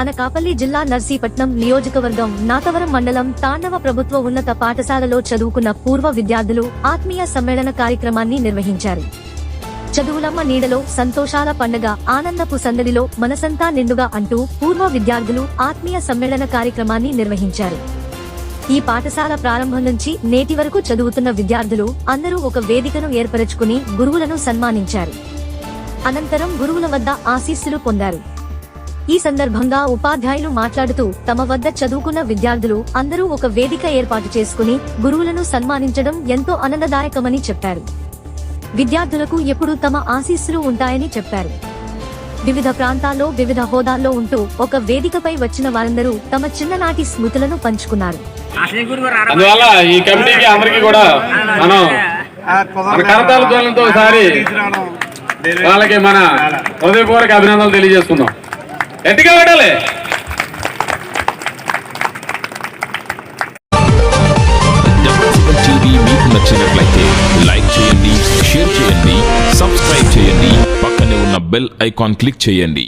అనకాపల్లి జిల్లా నర్సీపట్నం నియోజకవర్గం నాతవరం మండలం తాండవ ప్రభుత్వ ఉన్నత పాఠశాలలో చదువుకున్న పూర్వ విద్యార్థులు ఆత్మీయ సమ్మేళన కార్యక్రమాన్ని నిర్వహించారు. చదువులమ్మ నీడలో సంతోషాల పండగ ఆనందపు సందడిలో మనసంతా నిండుగా అంటూ పూర్వ విద్యార్థులు ఆత్మీయ సమ్మేళన కార్యక్రమాన్ని నిర్వహించారు. ఈ పాఠశాల ప్రారంభం నుంచి నేటి వరకు చదువుతున్న విద్యార్థులు అందరూ ఒక వేదికను ఏర్పరచుకుని గురువులను సన్మానించారు. అనంతరం గురువుల వద్ద ఆశీస్సులు పొందారు. ఈ సందర్భంగా ఉపాధ్యాయులు మాట్లాడుతూ తమ వద్ద చదువుకున్న విద్యార్థులు అందరూ ఒక వేదిక ఏర్పాటు చేసుకుని గురువులను సన్మానించడం ఎంతో ఆనందదాయకమని చెప్పారు. విద్యార్థులకు ఎప్పుడు తమ ఆశీస్సులు ఉంటాయని చెప్పారు. వివిధ ప్రాంతాల్లో వివిధ హోదాల్లో ఉంటూ ఒక వేదికపై వచ్చిన వారందరూ తమ చిన్ననాటి స్మృతులను పంచుకున్నారు. అందువల్ల ఈ కమిటీకి అందరికీ కూడా మనం కరతాల ఒకసారి వాళ్ళకి మన హృదయపూర్వక అభినందనలు తెలియజేసుకుందాం. గట్టిగా పెట్టాలి టీవీ మీకు నచ్చినట్లయితే లైక్ చేయండి షేర్ చేయండి సబ్స్క్రైబ్ చేయండి పక్కనే ఉన్న బెల్ ఐకాన్ క్లిక్ చేయండి.